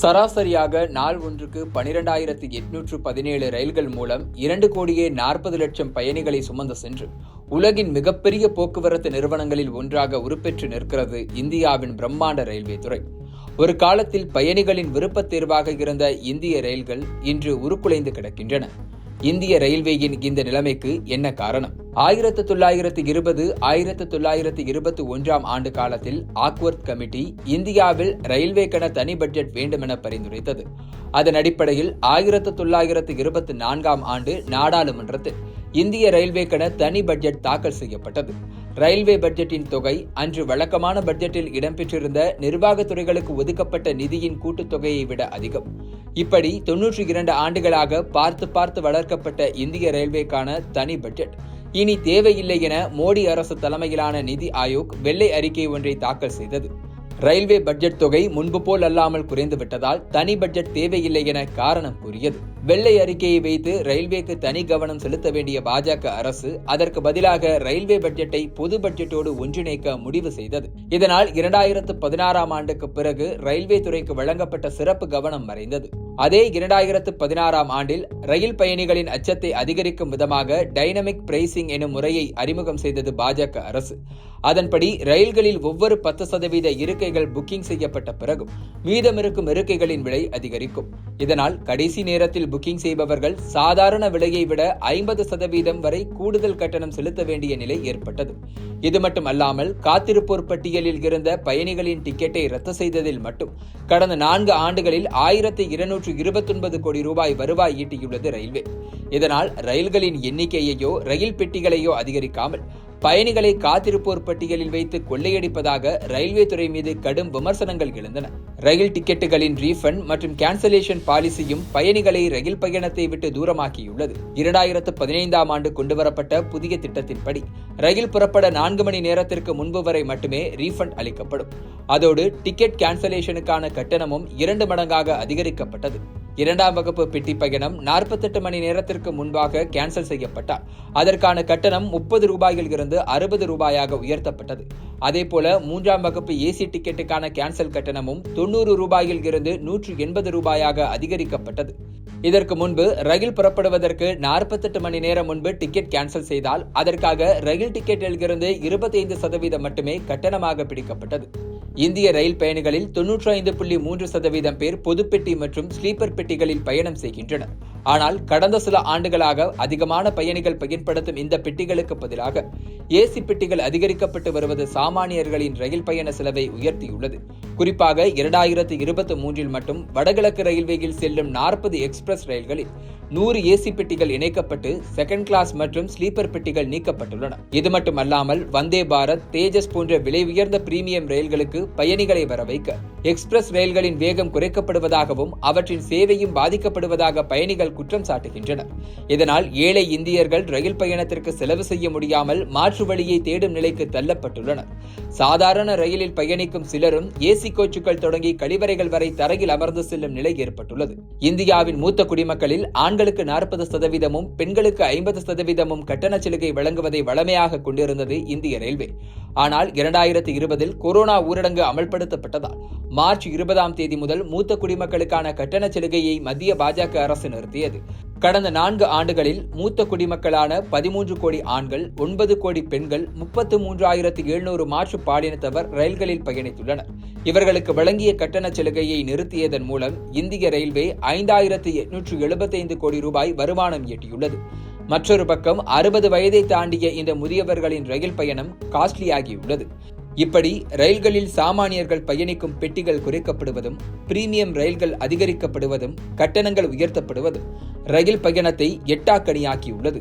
சராசரியாக நாள் ஒன்றுக்கு பனிரெண்டாயிரத்து எட்நூற்று பதினேழு ரயில்கள் மூலம் இரண்டு கோடியே நாற்பது லட்சம் பயணிகளை சுமந்து சென்று உலகின் மிகப்பெரிய போக்குவரத்து நிறுவனங்களில் ஒன்றாக உருப்பெற்று நிற்கிறது இந்தியாவின் பிரம்மாண்ட ரயில்வே துறை. ஒரு காலத்தில் பயணிகளின் விருப்பத் தேர்வாக இருந்த இந்திய ரயில்கள் இன்று உருக்குலைந்து கிடக்கின்றன. இந்திய ரயில்வேயின் இந்த நிலைமைக்கு என்ன காரணம்? ஆயிரத்து தொள்ளாயிரத்து இருபது ஆயிரத்து தொள்ளாயிரத்து இருபத்தி ஒன்றாம் ஆண்டு காலத்தில் ஆக்வர்த் கமிட்டி இந்தியாவில் ரயில்வேக்கென தனி பட்ஜெட் வேண்டுமென பரிந்துரைத்தது. அதன் அடிப்படையில் ஆயிரத்து தொள்ளாயிரத்து இருபத்தி நான்காம் ஆண்டு நாடாளுமன்றத்தில் இந்திய ரயில்வேக்கென தனி பட்ஜெட் தாக்கல் செய்யப்பட்டது. ரயில்வே பட்ஜெட்டின் தொகை அன்று வழக்கமான பட்ஜெட்டில் இடம்பெற்றிருந்த நிர்வாகத் துறைகளுக்கு ஒதுக்கப்பட்ட நிதியின் கூட்டுத்தொகையை விட அதிகம். இப்படி தொன்னூற்றி இரண்டு ஆண்டுகளாக பார்த்து பார்த்து வளர்க்கப்பட்ட இந்திய ரயில்வேக்கான தனி பட்ஜெட் இனி தேவையில்லை என மோடி அரசு தலைமையிலான நிதி ஆயோக் வெள்ளை அறிக்கை ஒன்றை தாக்கல் செய்தது. ரயில்வே பட்ஜெட் தொகை முன்பு போல் அல்லாமல் குறைந்து விட்டதால் தனி பட்ஜெட் தேவையில்லை என காரணம் கூறியது. வெள்ளை அறிக்கையை வைத்து ரயில்வேக்கு தனி கவனம் செலுத்த வேண்டிய பாஜக அரசு அதற்கு பதிலாக ரயில்வே பட்ஜெட்டை பொது பட்ஜெட்டோடு ஒன்றிணைக்க முடிவு செய்தது. இதனால் இரண்டாயிரத்து பதினாறாம் ஆண்டுக்கு பிறகு ரயில்வே துறைக்கு வழங்கப்பட்ட சிறப்பு கவனம் மறைந்தது. அதே இரண்டாயிரத்து பதினாறாம் ஆண்டில் ரயில் பயணிகளின் அச்சத்தை அதிகரிக்கும் விதமாக டைனமிக் பிரைசிங் எனும் முறையை அறிமுகம் செய்தது பாஜக அரசு. அதன்படி ரயில்களில் ஒவ்வொரு பத்து சதவீத இருக்கைகள் புக்கிங் செய்யப்பட்ட பிறகும் மீதமிருக்கும் இருக்கைகளின் விலை அதிகரிக்கும். இதனால் கடைசி நேரத்தில் புக்கிங் செய்பவர்கள் சாதாரண விலையை விட ஐம்பது சதவீதம் வரை கூடுதல் கட்டணம் செலுத்த வேண்டிய நிலை ஏற்பட்டது. இது மட்டும் அல்லாமல் காத்திருப்போர் பட்டியலில் இருந்த பயணிகளின் டிக்கெட்டை ரத்து செய்ததில் மட்டும் கடந்த நான்கு ஆண்டுகளில் ஆயிரத்தி இருநூற்று இருபத்தொன்பது கோடி ரூபாய் வருவாய் ஈட்டியுள்ளது ரயில்வே. இதனால் ரயில்களின் எண்ணிக்கையையோ ரயில் பெட்டிகளையோ அதிகரிக்காமல் பயணிகளை காத்திருப்போர் பட்டியலில் வைத்து கொள்ளையடிப்பதாக ரயில்வே துறை மீது கடும் விமர்சனங்கள் எழுந்தன. ரயில் டிக்கெட்டுகளின் ரீஃபண்ட் மற்றும் கேன்சலேஷன் பாலிசியும் பயணிகளை ரயில் பயணத்தை விட்டு தூரமாக்கியுள்ளது. இரண்டாயிரத்து பதினைந்தாம் ஆண்டு கொண்டுவரப்பட்ட புதிய திட்டத்தின்படி ரயில் புறப்பட நான்கு மணி நேரத்திற்கு முன்பு வரை மட்டுமே ரீஃபண்ட் அளிக்கப்படும். அதோடு டிக்கெட் கேன்சலேஷனுக்கான கட்டணமும் இரண்டு மடங்காக அதிகரிக்கப்பட்டது. இரண்டாம் வகுப்பு பெட்டி பயணம் நாற்பத்தெட்டு மணி நேரத்திற்கு முன்பாக கேன்சல் செய்யப்பட்டால் அதற்கான கட்டணம் முப்பது ரூபாயில் இருந்து அறுபது ரூபாயாக உயர்த்தப்பட்டது. அதேபோல மூன்றாம் வகுப்பு ஏசி டிக்கெட்டுக்கான கேன்சல் கட்டணமும் தொண்ணூறு ரூபாயில் இருந்து நூற்று எண்பது ரூபாயாக அதிகரிக்கப்பட்டது. இதற்கு முன்பு ரயில் புறப்படுவதற்கு நாற்பத்தெட்டு மணி நேரம் முன்பு டிக்கெட் கேன்சல் செய்தால் அதற்காக ரயில் டிக்கெட்டில் இருந்து இருபத்தைந்து சதவீதம் மட்டுமே கட்டணமாக பிடிக்கப்பட்டது. இந்திய ரயில் பயணிகளில் தொன்னூற்றி ஐந்து புள்ளி மூன்று சதவீதம் பேர் பொதுப்பெட்டி மற்றும் ஸ்லீப்பர் பெட்டிகளில் பயணம் செய்கின்றனர். ஆனால் கடந்த சில ஆண்டுகளாக அதிகமான பயணிகள் பயன்படுத்தும் இந்த பெட்டிகளுக்கு பதிலாக ஏசி பெட்டிகள் அதிகரிக்கப்பட்டு வருவது சாமானியர்களின் ரயில் பயண செலவை உயர்த்தியுள்ளது. குறிப்பாக இரண்டாயிரத்தி இருபத்தி மூன்றில் மட்டும் வடகிழக்கு ரயில்வேயில் செல்லும் நாற்பது எக்ஸ்பிரஸ் ரயில்களில் நூறு ஏசி பெட்டிகள் இணைக்கப்பட்டு செகண்ட் கிளாஸ் மற்றும் ஸ்லீப்பர் பெட்டிகள் நீக்கப்பட்டுள்ளன. இது மட்டுமல்லாமல் வந்தே பாரத் தேஜஸ் போன்ற விலை உயர்ந்த பிரீமியம் ரயில்களுக்கு பயணிகளை வர வைக்க எக்ஸ்பிரஸ் ரயில்களின் வேகம் குறைக்கப்படுவதாகவும் அவற்றின் சேவையும் பாதிக்கப்படுவதாக பயணிகள் குற்றம் சாட்டுகின்றனர். இதனால் ஏழை இந்தியர்கள் ரயில் பயணத்திற்கு செலவு செய்ய முடியாமல் மாற்று வழியை தேடும் நிலைக்கு தள்ளப்பட்டுள்ளனர். சாதாரண ரயிலில் பயணிக்கும் சிலரும் ஏசி கோச்சுக்கள் தொடங்கி கழிவறைகள் வரை தரையில் அமர்ந்து செல்லும் நிலை ஏற்பட்டுள்ளது. இந்தியாவின் மூத்த குடிமக்களில் ஆண்களுக்கு நாற்பது சதவீதமும் பெண்களுக்கு ஐம்பது சதவீதமும் கட்டண சலுகை வழங்குவதை வளமையாக கொண்டிருந்தது இந்திய ரயில்வே. ஆனால் இரண்டாயிரத்தி இருபதில் கொரோனா ஊரடங்கு அமல்படுத்தப்பட்டதால் மார்ச் இருபதாம் தேதி முதல் மூத்த குடிமக்களுக்கான கட்டண சலுகையை மத்திய பாஜக அரசு நிறுத்தியது. கடந்த நான்கு ஆண்டுகளில் மூத்த குடிமக்களான பதிமூன்று கோடி ஆண்கள் ஒன்பது கோடி பெண்கள் முப்பத்து மூன்றாயிரத்து எழுநூறு மாற்று பாலினத்தவர் ரயில்களில் பயணித்துள்ளனர். இவர்களுக்கு வழங்கிய கட்டண சலுகையை நிறுத்தியதன் மூலம் இந்திய ரயில்வே ஐந்தாயிரத்து எட்நூற்று எழுபத்தைந்து கோடி ரூபாய் வருமானம் ஈட்டியுள்ளது. மற்றொரு பக்கம் அறுபது வயதை தாண்டிய இந்த முதியவர்களின் ரயில் பயணம் காஸ்ட்லியாகியுள்ளது. இப்படி ரயில்களில் சாமானியர்கள் பயணிக்கும் பெட்டிகள் குறைக்கப்படுவதும் பிரீமியம் ரயில்கள் அதிகரிக்கப்படுவதும் கட்டணங்கள் உயர்த்தப்படுவதும் ரயில் பயணத்தை எட்டாக்கணியாக்கியுள்ளது.